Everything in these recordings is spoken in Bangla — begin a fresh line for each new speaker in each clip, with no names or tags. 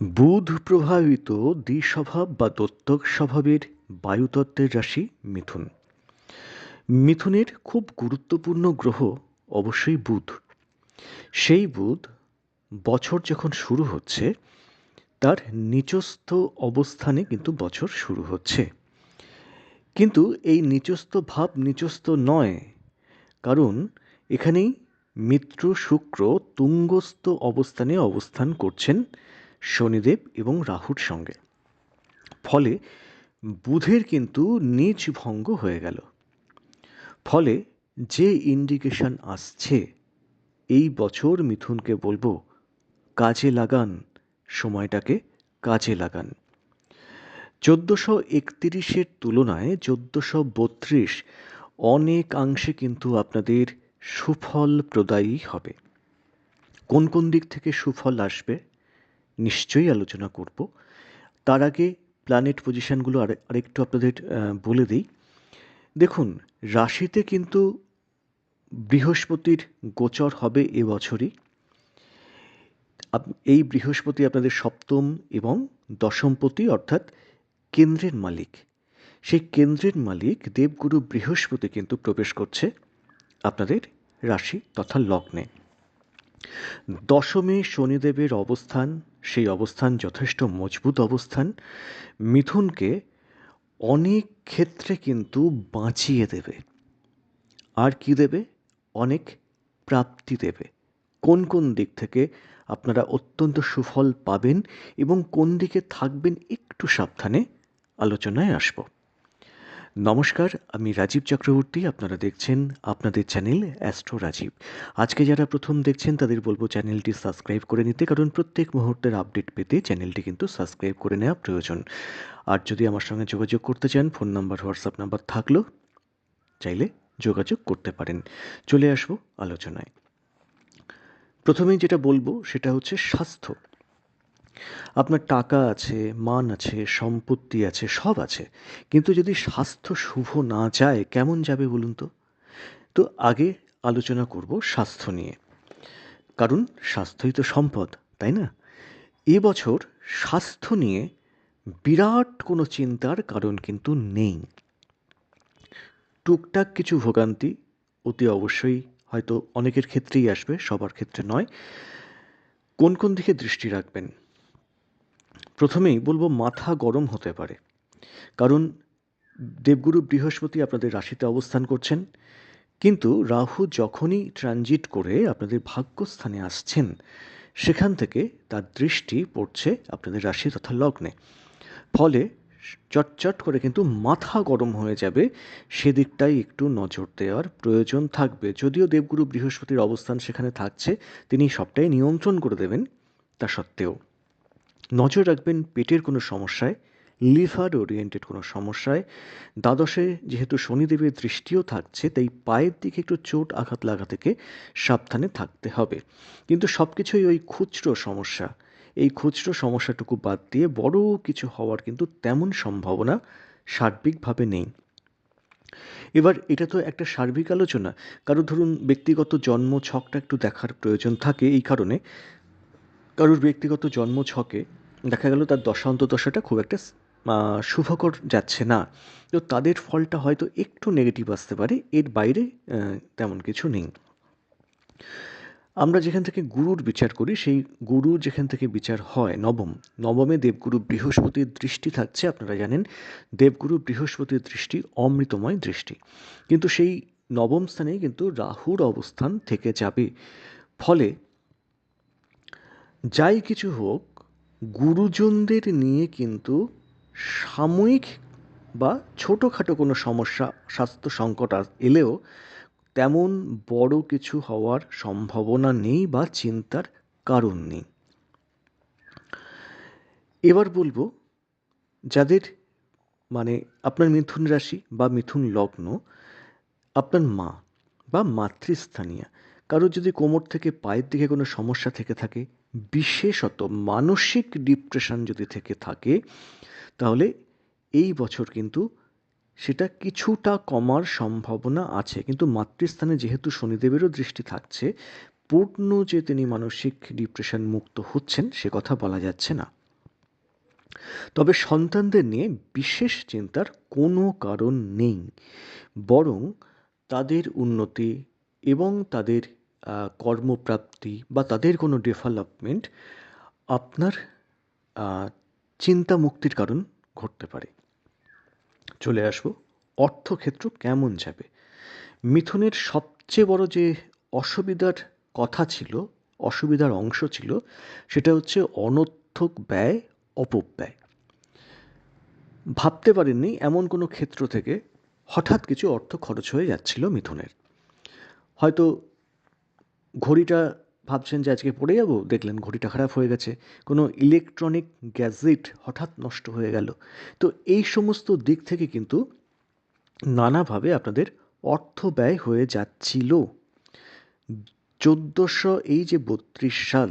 বুধ প্রভাবিত দ্বিস্বভাব বা দত্তক স্বভাবের বায়ুতত্ত্বের রাশি মিথুন। মিথুনের খুব গুরুত্বপূর্ণ গ্রহ অবশ্যই বুধ। সেই বুধ বছর যখন শুরু হচ্ছে, তার নিচস্থ অবস্থানে কিন্তু বছর শুরু হচ্ছে। কিন্তু এই নিচস্থ ভাব নিচস্থ নয়, কারণ এখানেই মিত্র, শুক্র তুঙ্গস্থ অবস্থানে অবস্থান করছেন শনিদেব এবং রাহুর সঙ্গে। ফলে বুধের কিন্তু নিচ ভঙ্গ হয়ে গেল। ফলে যে ইন্ডিকেশন আসছে, এই বছর মিথুনকে বলব, কাজে লাগান, সময়টাকে কাজে লাগান। চোদ্দোশো একতিরিশের তুলনায় চোদ্দোশো বত্রিশ অনেকাংশে কিন্তু আপনাদের সুফল প্রদায়ী হবে। কোন কোন দিক থেকে সুফল আসবে? নিশ্চয়ই আলোচনা করব। তার আগে প্ল্যানেট পজিশানগুলো আর আরেকটু আপনাদের বলে দিই। দেখুন, রাশিতে কিন্তু বৃহস্পতির গোচর হবে এবছরই এই বৃহস্পতি আপনাদের সপ্তম এবং দশমপতি অর্থাৎ কেন্দ্রের মালিক। সেই কেন্দ্রের মালিক দেবগুরু বৃহস্পতি কিন্তু প্রবেশ করছে আপনাদের রাশি তথা লগ্নে। দশমে শনিদেবের অবস্থান, সেই অবস্থান যথেষ্ট মজবুত অবস্থান, মিথুনকে অনেক ক্ষেত্রে কিন্তু বাঁচিয়ে দেবে। আর কি দেবে? অনেক প্রাপ্তি দেবে। কোন কোন দিক থেকে আপনারা অত্যন্ত সুফল পাবেন এবং কোন দিকে থাকবেন একটু সাবধানে আলোচনায় আসব। নমস্কার, আমি রাজীব চক্রবর্তী, আপনারা দেখছেন আপনাদের চ্যানেল অ্যাস্ট্রো রাজীব। আজকে যারা প্রথম দেখছেন, তাদের বলব চ্যানেলটি সাবস্ক্রাইব করে নিতে, কারণ প্রত্যেক মুহূর্তের আপডেট পেতে চ্যানেলটি কিন্তু সাবস্ক্রাইব করে নেওয়া প্রয়োজন। আর যদি আমার সঙ্গে যোগাযোগ করতে চান, ফোন নাম্বার, হোয়াটসঅ্যাপ নাম্বার থাকল, চাইলে যোগাযোগ করতে পারেন। চলে আসব আলোচনায়। প্রথমেই যেটা বলব, সেটা হচ্ছে স্বাস্থ্য। আপনার টাকা আছে, মান আছে, সম্পত্তি আছে, সব আছে। কিন্তু যদি স্বাস্থ্য শুভ না যায়, কেমন যাবে বলুন তো? তো আগে আলোচনা করব স্বাস্থ্য নিয়ে। কারণ স্বাস্থ্যই তো সম্পদ, তাই না? এবছর স্বাস্থ্য নিয়ে বিরাট কোনো চিন্তার কারণ কিন্তু নেই। টুকটাক কিছু ভোগান্তি অতি অবশ্যই হয়তো অনেকের ক্ষেত্রেই আসবে, সবার ক্ষেত্রে নয়। কোন কোন দিকে দৃষ্টি রাখবেন? প্রথমেই বলব মাথা গরম হতে পারে। কারণ দেবগুরু বৃহস্পতি আপনাদের রাশিতে অবস্থান করছেন, কিন্তু রাহু যখনই ট্রানজিট করে আপনাদের ভাগ্যস্থানে আসছেন, সেখান থেকে তার দৃষ্টি পড়ছে আপনাদের রাশি তথা লগ্নে। ফলে চটচট করে কিন্তু মাথা গরম হয়ে যাবে, সেদিকটাই একটু নজর দেওয়ার প্রয়োজন থাকবে। যদিও দেবগুরু বৃহস্পতির অবস্থান সেখানে থাকছে, তিনি সবটাই নিয়ন্ত্রণ করে দেবেন, তা সত্ত্বেও। নজর রাখবেন পেটের কোনো সমস্যায়, লিভার ওরিয়েন্টেড কোনো সমস্যায়। দ্বাদশে যেহেতু শনিদেবের দৃষ্টিও থাকছে, তাই পায়ের দিকে একটু চোট আঘাত লাগা থেকে সাবধানে থাকতে হবে। কিন্তু সব কিছুই ওই খুচরো সমস্যা। এই খুচরো সমস্যাটুকু বাদ দিয়ে বড় কিছু হওয়ার কিন্তু তেমন সম্ভাবনা সার্বিকভাবে নেই। এবার এটা তো একটা সার্বিক আলোচনা। কারও ধরুন ব্যক্তিগত জন্ম ছকটা একটু দেখার প্রয়োজন থাকে এই কারণে। কারোর ব্যক্তিগত জন্ম ছকে দেখা গেল তার দশান্ত দশাটা খুব একটা শুভকর যাচ্ছে না। তো তাদের ফলটা হয়তো একটু নেগেটিভ আসতে পারে, এর বাইরে তেমন কিছু নেই। আমরা যেখান থেকে গুরুর বিচার করি, সেই গুরু যেখান থেকে বিচার হয়, নবম। নবমে দেবগুরু বৃহস্পতির দৃষ্টি থাকছে, আপনারা জানেন, দেবগুরু বৃহস্পতির দৃষ্টি অমৃতময় দৃষ্টি। কিন্তু সেই নবম স্থানে কিন্তু রাহুর অবস্থান থেকে যাবে। ফলে যাই কিছু হোক, গুরুজনদের নিয়ে কিন্তু সাময়িক বা ছোটোখাটো কোনো সমস্যা, স্বাস্থ্য সংকট এলেও তেমন বড় কিছু হওয়ার সম্ভাবনা নেই বা চিন্তার কারণ নেই। এবার বলব, যাদের মানে আপনার মিথুন রাশি বা মিথুন লগ্ন, আপনার মা বা মাতৃস্থানীয় কারোর যদি কোমর থেকে পায়ের দিকে কোনো সমস্যা থেকে থাকে বিশেষত মানসিক ডিপ্রেশন যদি থেকে থাকে, তাহলে এই বছর কিন্তু সেটা কিছুটা কমার সম্ভাবনা আছে। কিন্তু মাতৃস্থানে যেহেতু শনিদেবেরও দৃষ্টি থাকছে, পূর্ণ যে তিনি মানসিক ডিপ্রেশন মুক্ত হচ্ছেন, সে কথা বলা যাচ্ছে না। তবে সন্তানদের নিয়ে বিশেষ চিন্তার কোনো কারণ নেই। বরং তাদের উন্নতি এবং তাদের কর্মপ্রাপ্তি বা তাদের কোনো ডেভেলপমেন্ট আপনার চিন্তা মুক্তির কারণ ঘটতে পারে। চলে আসব, অর্থক্ষেত্র কেমন যাবে? মিথুনের সবচেয়ে বড় যে অসুবিধার কথা ছিল, অসুবিধার অংশ ছিল, সেটা হচ্ছে অনর্থক ব্যয়, অপব্যয়। ভাবতে পারেননি এমন কোনো ক্ষেত্র থেকে হঠাৎ কিছু অর্থ খরচ হয়ে যাচ্ছিল মিথুনের। হয়তো ঘড়িটা ভাবছেন যে আজকে পড়ে যাব? দেখলেন ঘড়িটা খারাপ হয়ে গেছে। কোনো ইলেকট্রনিক গ্যাজেট হঠাৎ নষ্ট হয়ে গেল। তো এই সমস্ত দিক থেকে কিন্তু নানাভাবে আপনাদের অর্থ ব্যয় হয়ে যাচ্ছিল। চোদ্দোশো এই যে বত্রিশ সাল,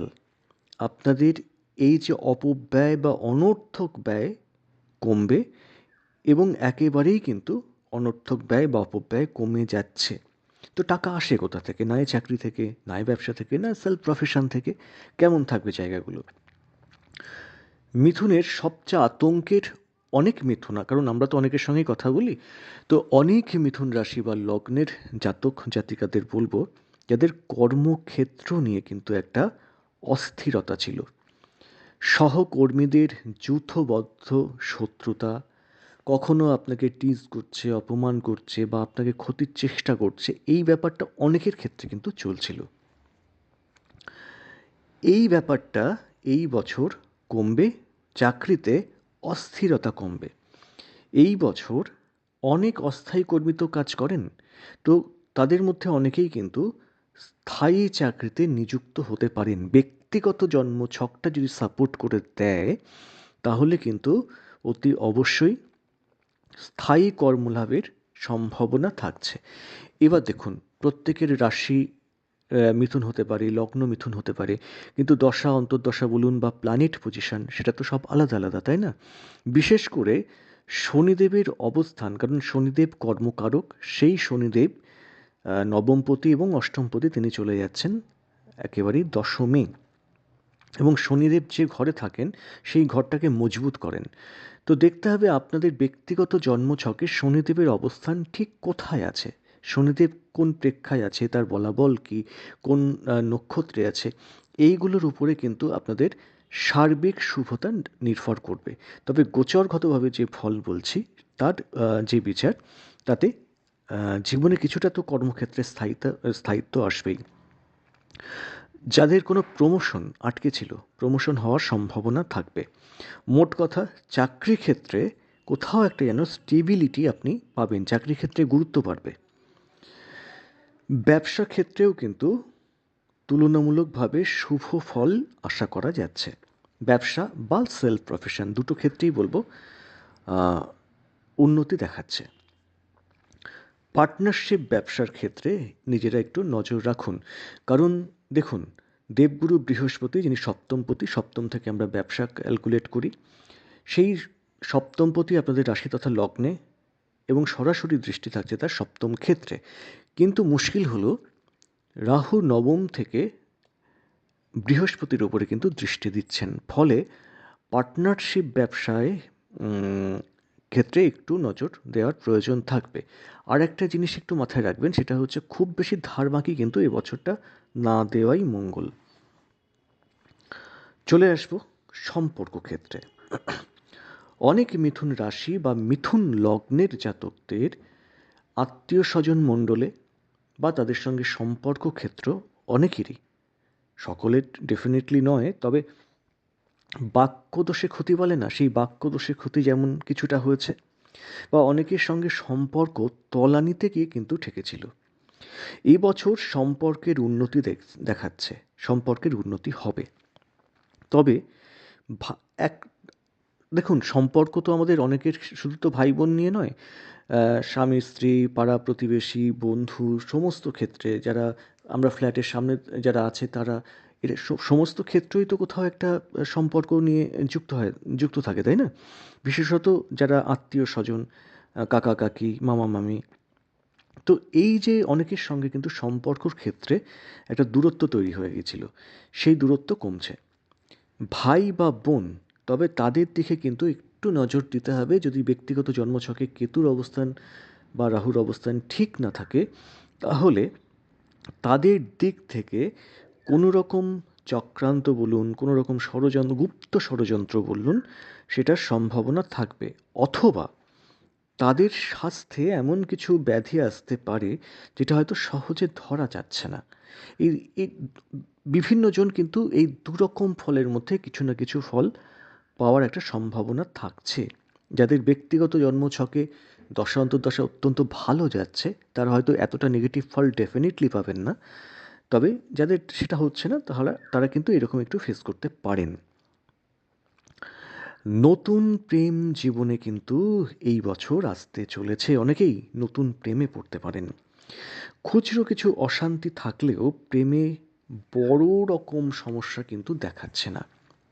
আপনাদের এই যে অপব্যয় বা অনর্থক ব্যয় কমবে এবং একেবারেই কিন্তু অনর্থক ব্যয় বা অপব্যয় কমে যাচ্ছে। তো টাকা আসে কোথা থেকে? নয় চাকরি থেকে নয় ব্যবসা থেকে, না সেলফ প্রফেশন থেকে? কেমন থাকবে জায়গাগুলো? মিথুনের সবচেয়ে আতঙ্কের অনেক মিথুনা, কারণ আমরা তো অনেকের সঙ্গেই কথা বলি, তো অনেক মিথুন রাশি বা লগ্নের জাতক জাতিকাদের বলব, যাদের কর্মক্ষেত্র নিয়ে কিন্তু একটা অস্থিরতা ছিল। সহকর্মীদের যুথবদ্ধ শত্রুতা কখনো আপনাকে টিজ করছে, অপমান করছে বা আপনাকে ক্ষতির চেষ্টা করছে, এই ব্যাপারটা অনেকের ক্ষেত্রে কিন্তু চলছিল। এই ব্যাপারটা এই বছর কমবে, চাকরিতে অস্থিরতা কমবে। এই বছর অনেক অস্থায়ী কর্মী তো কাজ করেন, তো তাদের মধ্যে অনেকেই কিন্তু স্থায়ী চাকরিতে নিযুক্ত হতে পারেন। ব্যক্তিগত জন্ম ছকটা যদি সাপোর্ট করে দেয়, তাহলে কিন্তু অতি অবশ্যই স্থায়ী কর্মলাভের সম্ভাবনা থাকছে। এবার দেখুন, প্রত্যেকের রাশি মিথুন হতে পারে, লগ্ন মিথুন হতে পারে, কিন্তু দশা, অন্তর্দশা বলুন বা প্ল্যানেট পজিশন সেটা তো সব আলাদা আলাদা, তাই না? বিশেষ করে শনিদেবের অবস্থান, কারণ শনিদেব কর্মকারক, সেই শনিদেব নবমপতি এবং অষ্টমপতি তিনি চলে যাচ্ছেন একেবারেই দশমে। এবং শনিদেব যে ঘরে থাকেন, সেই ঘরটাকে মজবুত করেন। তো দেখতে হবে আপনাদের ব্যক্তিগত জন্মছকে শনিদেবের অবস্থান ঠিক কোথায় আছে। শনিদেব কোন প্রেক্ষায় আছে, তার বলাবল কি, কোন নক্ষত্রে আছে, এইগুলোর উপরে কিন্তু আপনাদের সার্বিক শুভতা নির্ভর করবে। তবে গোচরগতভাবে যে ফল বলছি, তার যে বিচার, তাতে জীবনে কিছুটা তো কর্মক্ষেত্রে স্থায়িত্ব স্থায়িত্ব আসবেই। যাদের কোনো প্রমোশন আটকে ছিল, প্রমোশন হওয়ার সম্ভাবনা থাকবে। মোট কথা, চাকরি ক্ষেত্রে কোথাও একটা যেন স্টেবিলিটি আপনি পাবেন, চাকরি ক্ষেত্রে গুরুত্ব বাড়বে। ব্যবসা ক্ষেত্রেও কিন্তু তুলনামূলকভাবে শুভ ফল আশা করা যাচ্ছে। ব্যবসা বা সেলফ প্রফেশন দুটো ক্ষেত্রেই বলব উন্নতি দেখাচ্ছে। পার্টনারশিপ ব্যবসার ক্ষেত্রে নিজেরা একটু নজর রাখুন। কারণ দেখুন, দেবগুরু বৃহস্পতি যিনি সপ্তমপতি, সপ্তম থেকে আমরা ব্যবসা ক্যালকুলেট করি, সেই সপ্তমপতি আপনাদের রাশি তথা লগ্নে এবং সরাসরি দৃষ্টি থাকছে তার সপ্তম ক্ষেত্রে। কিন্তু মুশকিল হলো, রাহু নবম থেকে বৃহস্পতির ওপরে কিন্তু দৃষ্টি দিচ্ছেন। ফলে পার্টনারশিপ ব্যবসায় ক্ষেত্রে একটু নজর দেওয়ার প্রয়োজন থাকবে। আর একটা জিনিস একটু মাথায় রাখবেন, সেটা হচ্ছে খুব বেশি ধার বাকি কিন্তু এই বছরটা না দেওয়াই মঙ্গল। চলে আসব সম্পর্ক ক্ষেত্রে। অনেক মিথুন রাশি বা মিথুন লগ্নের জাতকদের আত্মীয় স্বজন মণ্ডলে বা তাদের সঙ্গে সম্পর্ক ক্ষেত্র অনেকেরই। সকলের ডেফিনেটলি নয়, তবে বাক্যদোষে ক্ষতি বলে না, সেই বাক্যদোষে ক্ষতি যেমন কিছুটা হয়েছে, বা অনেকের সঙ্গে সম্পর্ক তলানিতে গিয়ে কিন্তু ঠেকেছিল। এই বছর সম্পর্কের উন্নতি দেখাচ্ছে, সম্পর্কের উন্নতি হবে। তবে এক, দেখুন, সম্পর্ক তো আমাদের অনেকের শুধু তো ভাই বোন নিয়ে নয় স্বামী, স্ত্রী, পাড়া প্রতিবেশী, বন্ধু, সমস্ত ক্ষেত্রে যারা আমরা ফ্ল্যাটের সামনে যারা আছে তারা এর সমস্ত ক্ষেত্রেই তো কোথাও একটা সম্পর্ক নিয়ে যুক্ত হয়, যুক্ত থাকে, তাই না? বিশেষত যারা আত্মীয় স্বজন কাকা, কাকি, মামা, মামি। তো এই যে অনেকের সঙ্গে কিন্তু সম্পর্কর ক্ষেত্রে একটা দূরত্ব তৈরি হয়ে গেছিল, সেই দূরত্ব কমছে। ভাই বা বোন, তবে তাদের দিকে কিন্তু একটু নজর দিতে হবে, যদি ব্যক্তিগত জন্মছকে কেতুর অবস্থান বা রাহুর অবস্থান ঠিক না থাকে, তাহলে তাদের দিক থেকে কোনো রকম চক্রান্ত বলুন কোনো রকম ষড়যন্ত্র, গুপ্ত ষড়যন্ত্র বলুন, সেটার সম্ভাবনা থাকবে। অথবা তাদের স্বাস্থ্যে এমন কিছু ব্যাধি আসতে পারে যেটা হয়তো সহজে ধরা যাচ্ছে না। এই এই বিভিন্নজন কিন্তু এই দুরকম ফলের মধ্যে কিছু না কিছু ফল পাওয়ার একটা সম্ভাবনা থাকছে। যাদের ব্যক্তিগত জন্মছকে দশা অন্তর্দশা অত্যন্ত ভালো যাচ্ছে, তারা হয়তো এতটা নেগেটিভ ফল ডেফিনেটলি পাবেন না। তবে যাদের সেটা হচ্ছে না, তাহলে তারা কিন্তু এরকম একটু ফেস করতে পারেন। নতুন প্রেম জীবনে কিন্তু এই বছর আসতে চলেছে। অনেকেই নতুন প্রেমে পড়তে পারেন। খুচরো কিছু অশান্তি থাকলেও প্রেমে বড় রকম সমস্যা কিন্তু দেখাচ্ছে না।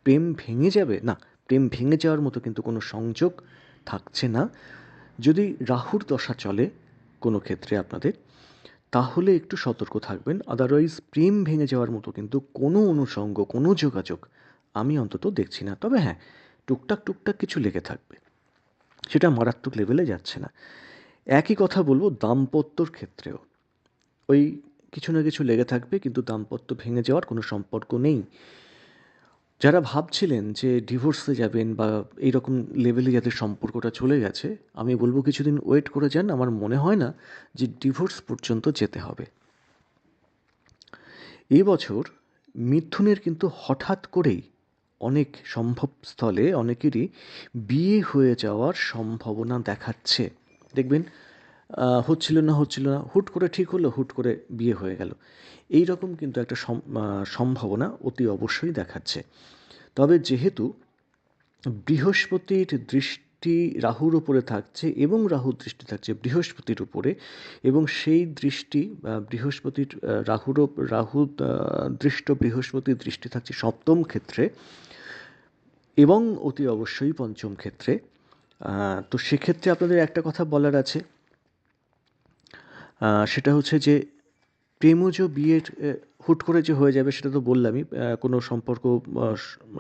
প্রেম ভেঙে যাবে? না, প্রেম ভেঙে যাওয়ার মতো কিন্তু কোনো সংযোগ থাকছে না। যদি রাহুর দশা চলে, কোনো ক্ষেত্রে আপনাদের তাহলে একটু সতর্ক থাকবেন। আদারওয়াইজ প্রেম ভেঙে যাওয়ার মতো কিন্তু কোনো অনুষঙ্গ কোনো যোগাযোগ আমি অন্তত দেখছি না। তবে হ্যাঁ টুকটাক টুকটাক কিছু লেগে থাকবে। সেটা মারাত্মক লেভেলে যাচ্ছে না। একই কথা বলব দাম্পত্যর ক্ষেত্রেও। ওই কিছু না কিছু লেগে থাকবে, কিন্তু দাম্পত্য ভেঙে যাওয়ার কোনো সম্পর্ক নেই। যারা ভাবছিলেন যে ডিভোর্সে যাবেন বা এইরকম লেভেলে যাদের সম্পর্কটা চলে গেছে, আমি বলব কিছুদিন ওয়েট করে যান। আমার মনে হয় না যে ডিভোর্স পর্যন্ত যেতে হবে। এবছর মিথুনের কিন্তু হঠাৎ করেই অনেক সম্ভব স্থলে অনেকেরই বিয়ে হয়ে যাওয়ার সম্ভাবনা দেখাচ্ছে। দেখবেন হচ্ছিল না হচ্ছিল না, হুট করে ঠিক হলো, হুট করে বিয়ে হয়ে গেল। এই রকম কিন্তু একটা সম্ভাবনা অতি অবশ্যই দেখাচ্ছে। তবে যেহেতু বৃহস্পতির দৃষ্টি রাহুর উপরে থাকছে এবং রাহুর দৃষ্টি থাকছে বৃহস্পতির উপরে, এবং সেই দৃষ্টি বৃহস্পতির রাহুর রাহু দৃষ্ট বৃহস্পতির দৃষ্টি থাকছে সপ্তম ক্ষেত্রে এবং অতি অবশ্যই পঞ্চম ক্ষেত্রে। তো সেক্ষেত্রে আপনাদের একটা কথা বলার আছে। সেটা হচ্ছে যে প্রেমজ বিয়ের হুট করে যে হয়ে যাবে সেটা তো বললামই কোনো সম্পর্ক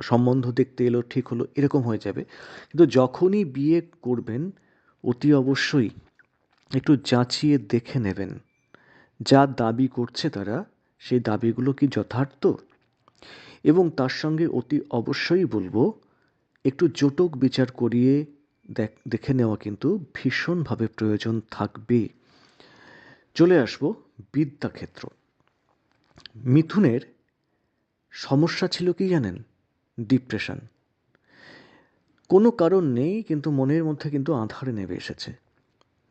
সম্বন্ধ দেখতে এলো, ঠিক হলো, এরকম হয়ে যাবে। কিন্তু যখনই বিয়ে করবেন, অতি অবশ্যই একটু যাচিয়ে দেখে নেবেন। যা দাবি করছে তারা, সেই দাবিগুলো কি যথার্থ? এবং তার সঙ্গে অতি অবশ্যই বলব, একটু জোটক বিচার করিয়ে দেখে নেওয়া কিন্তু ভীষণভাবে প্রয়োজন থাকবে চলে আসব বিদ্যাক্ষেত্র। মিথুনের সমস্যা ছিল কি জানেন? ডিপ্রেশন। কোনো কারণ নেই, কিন্তু মনের মধ্যে কিন্তু আধারে নেমে এসেছে।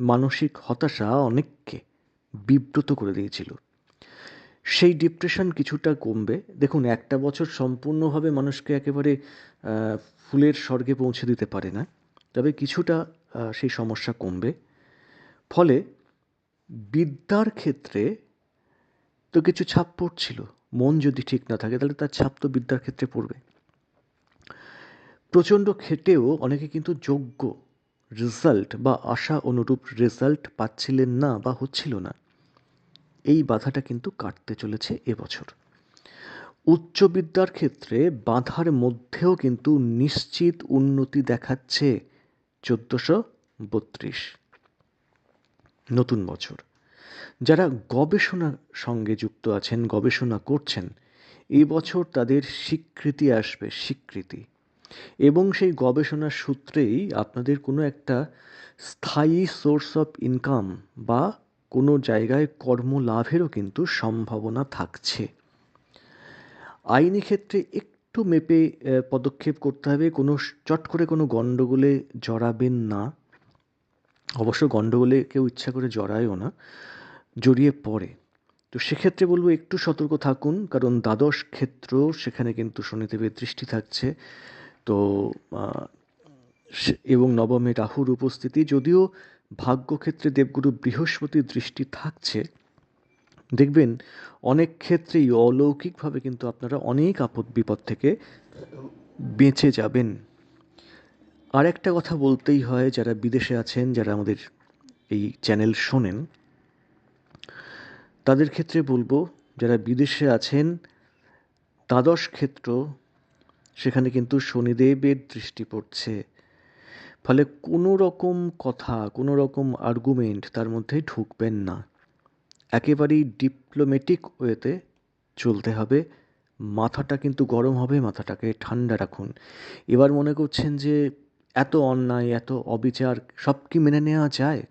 মানসিক হতাশা অনেককে বিব্রত করে দিয়েছিল। সেই ডিপ্রেশন কিছুটা কমবে। দেখুন, একটা বছর সম্পূর্ণভাবে মানুষকে একেবারে ফুলের স্বর্গে পৌঁছে দিতে পারে না। তবে কিছুটা সেই সমস্যা কমবে। ফলে বিদ্যার ক্ষেত্রে তো কিছু ছাপ পড়ছিল। মন যদি ঠিক না থাকে, তাহলে তার ছাপ তো বিদ্যার ক্ষেত্রে পড়বে। প্রচণ্ড খেটেও অনেকে কিন্তু যোগ্য রেজাল্ট বা আশা অনুরূপ রেজাল্ট পাচ্ছিলেন না বা হচ্ছিল না। এই বাধাটা কিন্তু কাটতে চলেছে এবছর। উচ্চ বিদ্যার ক্ষেত্রে বাধার মধ্যেও কিন্তু নিশ্চিত উন্নতি দেখাচ্ছে চোদ্দোশো বত্রিশ। নতুন বছর। যারা গবেষণার সঙ্গে যুক্ত আছেন, গবেষণা করছেন এই বছর তাদের স্বীকৃতি আসবে, স্বীকৃতি। এবং সেই গবেষণার সূত্রেই আপনাদের কোনো একটা স্থায়ী সোর্স অফ ইনকাম বা কোনো জায়গায় কর্মলাভেরও কিন্তু সম্ভাবনা থাকছে। আইনি ক্ষেত্রে একটু মেপে পদক্ষেপ করতে হবে, কোনো চট করে কোনো গণ্ডগোলে জড়াবেন না। অবশ্য গণ্ডগোলে কেউ ইচ্ছা করে জড়ায়ও না, জড়িয়ে পড়ে। তো সেক্ষেত্রে বলব একটু সতর্ক থাকুন, কারণ দ্বাদশ ক্ষেত্র সেখানে কিন্তু শনিদেবের দৃষ্টি থাকছে। তো এবং নবমে রাহুর উপস্থিতি, যদিও ভাগ্যক্ষেত্রে দেবগুরু বৃহস্পতির দৃষ্টি থাকছে, দেখবেন অনেক ক্ষেত্রেই অলৌকিকভাবে কিন্তু আপনারা অনেক আপদ বিপদ থেকে বেঁচে যাবেন। আর একটা কথা বলতেই হয়, যারা বিদেশে আছেন, যারা আমাদের এই চ্যানেল শোনেন, তাদের ক্ষেত্রে বলব, যারা বিদেশে আছেন, দ্বাদশ ক্ষেত্র, সেখানে কিন্তু শনিদেবের দৃষ্টি পড়ছে। ফলে কোনো রকম কথা, কোনো রকম আর্গুমেন্ট তার মধ্যে ঢুকবেন না। একেবারেই ডিপ্লোমেটিক ওয়েতে চলতে হবে। মাথাটা কিন্তু গরম হবে, মাথাটাকে ঠান্ডা রাখুন। এবার মনে করছেন যে এত অন্যায়, এত অবিচার সব কি মেনে নেওয়া যায়?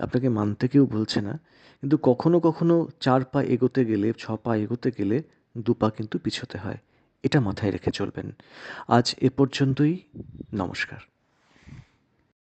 আপনাকে মানতে কেউ বলছে না, কিন্তু কখনো কখনো চার পা এগোতে গেলে, ছ পা এগোতে গেলে দু পা কিন্তু পিছোতে হয়। এটা মাথায় রেখে চলবেন। আজ এ পর্যন্তই। নমস্কার।